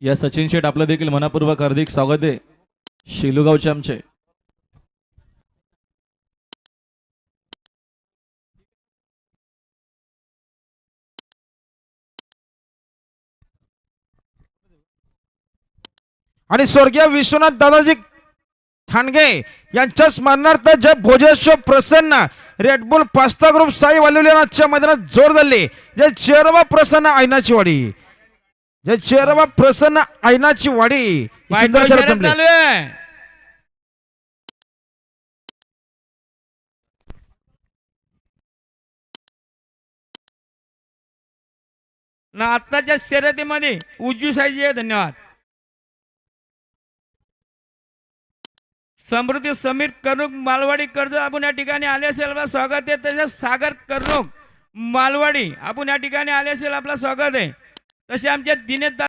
या सचिन शेठ आपलं देखील मनापूर्वक हार्दिक स्वागत आहे. शिलुगावचे आमचे. आणि स्वर्गीय विश्वनाथ दादाजी खांडगे यांच्या स्मरणार्थ जय भोजेश्वर प्रसन्न Red Bull pasta group Sai वाल्युल्याच्या मैदानात जोर धरले. जय चेरवा प्रसन्न आयनाची वाडी. जय प्रसन्न आयनाची वाडी सुंदर पायथ्यावर शर्यत शर्यत जमली. चालू आहे. ना आत्ताच्या शर्यतीमध्ये उजवी साईजी आहे धन्यवाद. समृद्धी समीर कर्णुक मालवाडी कर्ज आपण या ठिकाणी आले असेल आपलं स्वागत आहे. तसेच सागर कर्णुक मालवाडी आपण या ठिकाणी आले असेल आपलं स्वागत आहे. तसे आमच्या दिनेश दा